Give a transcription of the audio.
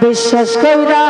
বিশ্বাস কইরা